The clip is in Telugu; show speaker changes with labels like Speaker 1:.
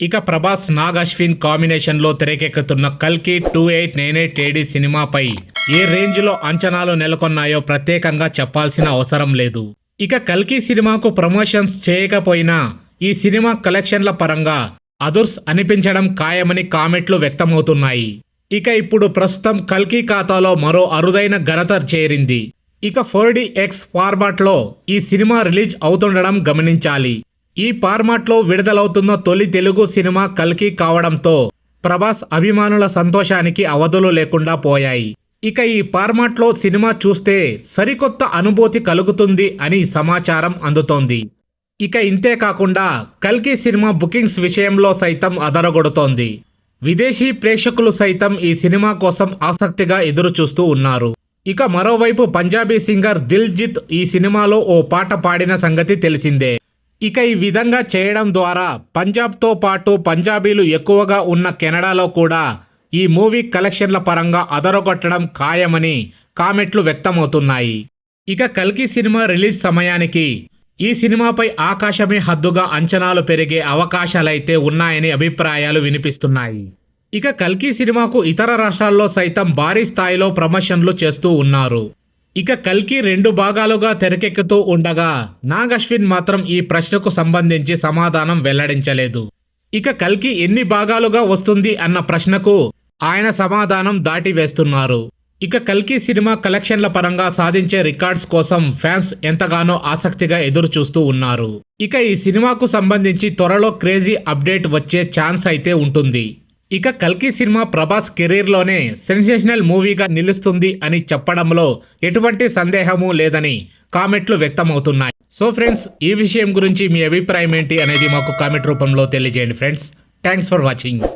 Speaker 1: ఇక ప్రభాస్ నాగ్ అశ్విన్ కాంబినేషన్లో తెరకెక్కుతున్న కల్కి two eight nine eight AD సినిమాపై ఏ రేంజ్లో అంచనాలు నెలకొన్నాయో ప్రత్యేకంగా చెప్పాల్సిన అవసరం లేదు. ఇక కల్కి సినిమాకు ప్రమోషన్స్ చేయకపోయినా ఈ సినిమా కలెక్షన్ల పరంగా అదుర్స్ అనిపించడం ఖాయమని కామెంట్లు వ్యక్తమవుతున్నాయి. ఇక ఇప్పుడు ప్రస్తుతం కల్కి ఖాతాలో మరో అరుదైన ఘనత చేరింది. ఇక ఫోర్ డి ఎక్స్ ఫార్మాట్లో ఈ సినిమా రిలీజ్ అవుతుండడం గమనించాలి. ఈ ఫార్మాట్లో విడుదలవుతున్న తొలి తెలుగు సినిమా కల్కి కావడంతో ప్రభాస్ అభిమానుల సంతోషానికి అవధులు లేకుండా పోయాయి. ఇక ఈ ఫార్మాట్లో సినిమా చూస్తే సరికొత్త అనుభూతి కలుగుతుంది అని సమాచారం అందుతోంది. ఇక ఇంతే కాకుండా కల్కి సినిమా బుకింగ్స్ విషయంలో సైతం అదరగొడుతోంది. విదేశీ ప్రేక్షకులు సైతం ఈ సినిమా కోసం ఆసక్తిగా ఎదురుచూస్తూ ఉన్నారు. ఇక మరోవైపు పంజాబీ సింగర్ దిల్జిత్ ఈ సినిమాలో ఓ పాట పాడిన సంగతి తెలిసిందే. ఇక ఈ విధంగా చేయడం ద్వారా పంజాబ్తో పాటు పంజాబీలు ఎక్కువగా ఉన్న కెనడాలో కూడా ఈ మూవీ కలెక్షన్ల పరంగా అదరగొట్టడం ఖాయమని కామెంట్లు వ్యక్తమవుతున్నాయి. ఇక కల్కి సినిమా రిలీజ్ సమయానికి ఈ సినిమాపై ఆకాశమే హద్దుగా అంచనాలు పెరిగే అవకాశాలైతే ఉన్నాయని అభిప్రాయాలు వినిపిస్తున్నాయి. ఇక కల్కి సినిమాకు ఇతర రాష్ట్రాల్లో సైతం భారీ స్థాయిలో ప్రమోషన్లు చేస్తూ ఉన్నారు. ఇక కల్కి రెండు భాగాలుగా తెరకెక్కుతూ ఉండగా నాగ్ అశ్విన్ మాత్రం ఈ ప్రశ్నకు సంబంధించి సమాధానం వెల్లడించలేదు. ఇక కల్కి ఎన్ని భాగాలుగా వస్తుంది అన్న ప్రశ్నకు ఆయన సమాధానం దాటివేస్తున్నారు ఇక కల్కి సినిమా కలెక్షన్ల పరంగా సాధించే రికార్డ్స్ కోసం ఫ్యాన్స్ ఎంతగానో ఆసక్తిగా ఎదురు చూస్తూ ఉన్నారు. ఇక ఈ సినిమాకు సంబంధించి త్వరలో క్రేజీ అప్డేట్ వచ్చే ఛాన్స్ అయితే ఉంటుంది. ఇక కల్కి సినిమా ప్రభాస్ కెరీర్లోనే సెన్సేషనల్ మూవీగా నిలుస్తుంది అని చెప్పడంలో ఎటువంటి సందేహము లేదని కామెంట్లు వ్యక్తమవుతున్నాయి. సో ఫ్రెండ్స్ ఈ విషయం గురించి మీ అభిప్రాయం ఏంటి అనేది మాకు కామెంట్ రూపంలో తెలియజేయండి ఫ్రెండ్స్. Thanks for watching.